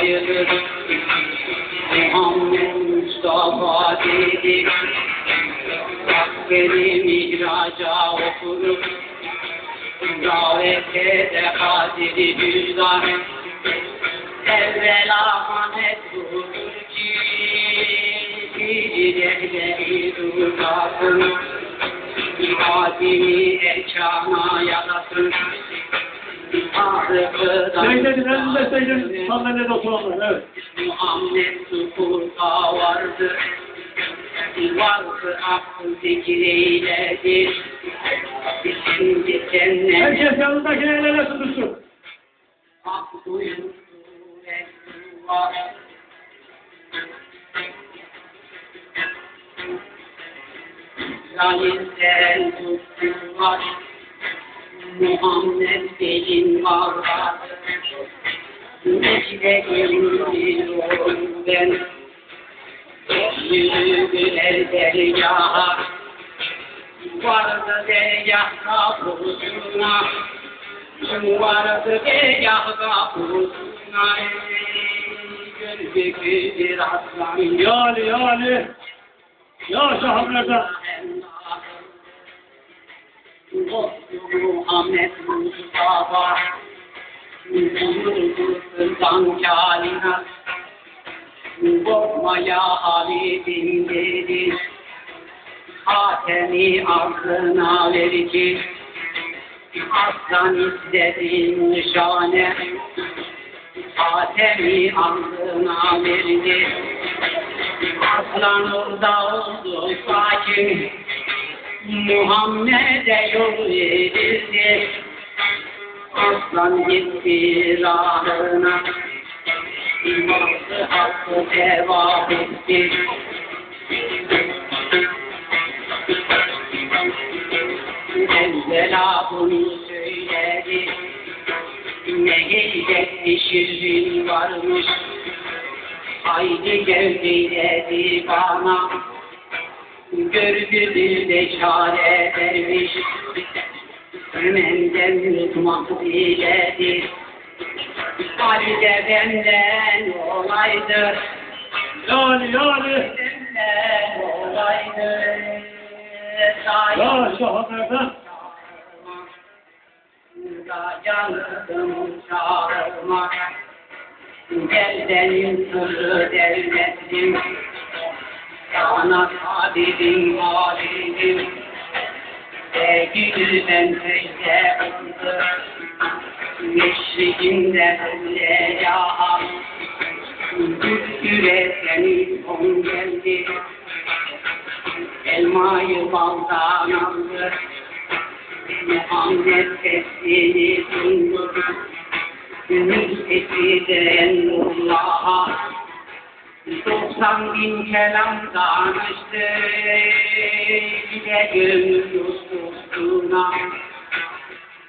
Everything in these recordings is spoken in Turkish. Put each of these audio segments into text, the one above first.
sayılır Muhammed Mustafa dedi. Bak beni mihraca okurur Davete de kadiri cüzdan Evvela manet durur ki Sicilleri durdasın Hadimi erkana yadasın Secdenin önünde secdenin sandalyede oturanlar, evet. Muhammed sukurda vardı. Vardı akıl zikir eyledi. Şimdi cennet Herkes yanındaki tutuşsun. Muhammed gelin varlar Necde geliyorum ben Yürüdüler dergaha Vardı dergah kapısına Vardı dergah kapısına Gördük bir aslan Ya Ali, ya Ali. Ya. Muhammed Mustafa Sultan kainat Korkmaya Habibim dedi Hatemi aklına verici Aslan istedim nişane Hatemi aklına verdi Aslan orada oldu sakin Muhammed'e yol verildi. Aslan gitti rahına. İması hakkı devam etti. Evvela bunu söyledi. Ne heybetli şirin varmış? Haydi gel dedi bana Gördü bir beşare vermiş. Hemen yutmak diledi Ali de benden olaydı Ya Ali, ya Ali. Benden olaydı Ya Şah Merdan. Da yandım çağırma Gel benim sırrı devletim Sana tabibim halim Sevgiliden secde kıldı Meşrikinde öyle ya. Güldüre seni son geldi. Elmayı baldan aldı. Muhammed sesini sundu Gönül sesi de Nullah'a Doksan bin kelam danıştı Bir de gönül dostluğuna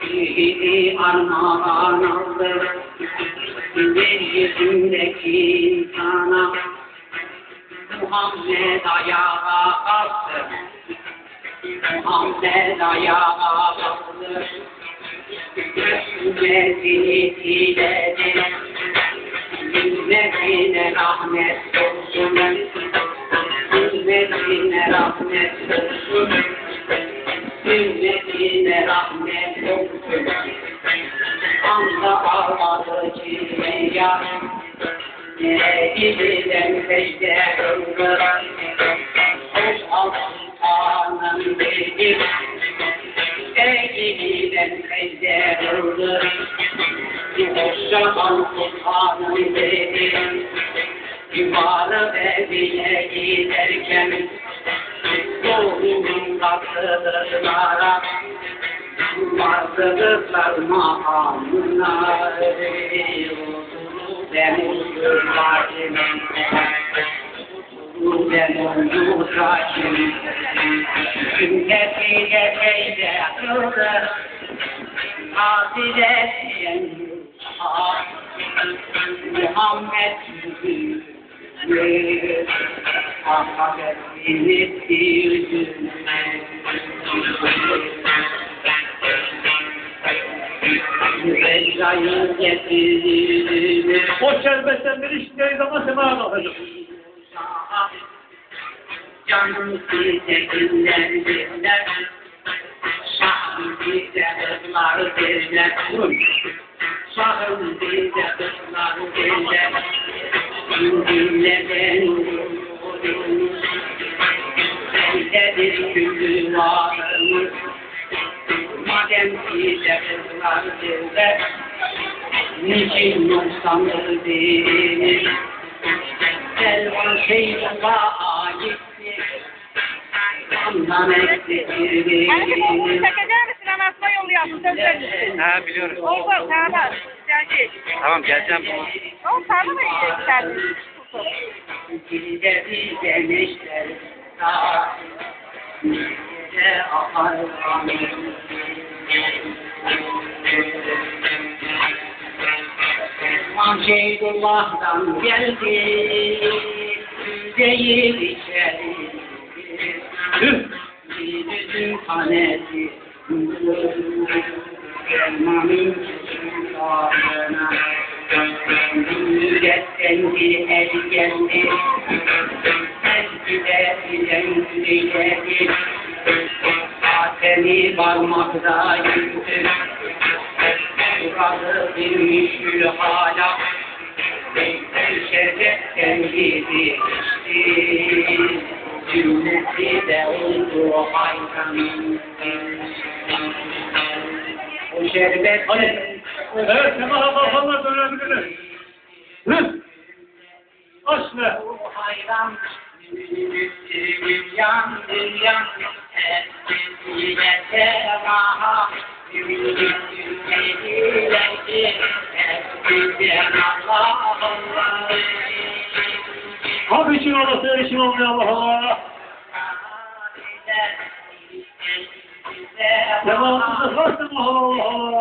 Bir armağan aldı Yeryüzündeki insana. Muhammed ayağa kalktı Muhammed ayağa kalktı. Ümmetini siledi rahmet olsun Ümmetine rahmet olsun Ümmetine rahmet olsun Anda ağladı çiğneya Nereye gidilen secde kıldı Hoş al sultanım dedim Sevgiliyle secde kıldı Hoşça kal sultanım dedim Yuvarı evine giderken Doğumun kapılarına Vardılar makamına Ben uzurlar Ben uzurlar Sünnetiyle teyze kıldı Haziretiyen Muhammed yüzüne Ahmet etti yüzüne çayı getirir. O şerbetten bir içtiği zaman semaya kalkacak. Canım size günlerdiler. Şahım size kızlar derler. Şahım size kızlar derler. Dinle beni. Sendedir küllü varım. Madem size kızlar derler. Niçin noksandır beni? Selvan şeytana gitti. Ondan Hani bu beni. çekecek misin anasına yollayasın söz. Ha biliyorum. Oldu sağlar. Güzel değil. Tamam geleceğim. O sağlı mı işte sen? Bize neşter akar kanım. Aman Şeydullah'tan geldi. Değil içeri. Yüzün tanesi. Elmanın sultanına. Müretten bir el geldi. Eskide bilen güledir. Atemi parmakta yüzdü. Burası bir müşkül hala. Şerbetten gibi içti. Cümlesi de oldu hayranın. Şerbetten Hadi. Evet semaha kalkanlar dönebilirler. Hı? Aç. Bu hayran yan yan Eskide raha Allah Hap için için olmuyor Allah Allah. Cemaatimize kalsın Allah Allah.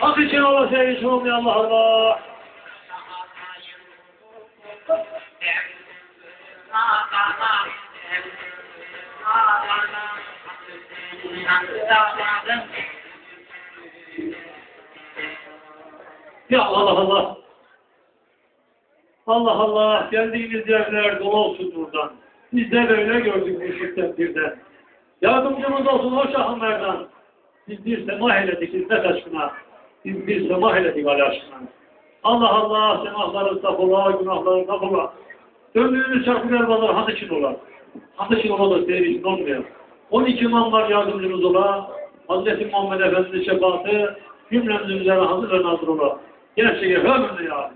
Hap için senin için olmuyor Allah Allah. Ya Allah Allah. Allah Allah. Geldiğimiz yerler dolu olsun buradan. Biz de böyle gördük bu şirkten birden. Yardımcımız olsun o Şahı Merdan. Biz bir semah eyledik hizmet aşkına. Biz bir semah eyledik Ali aşkına. Allah Allah semahları safola, günahları safola. Döndüğünüz çarpı için ola. Hanı için ola da senin için olmuyor. 12 imamlar yardımcımız ola. Hazreti Muhammed Efendimiz şefaati cümlemizin üzerine hazır ve nazır ola. Gerçeğe ömrünü ya.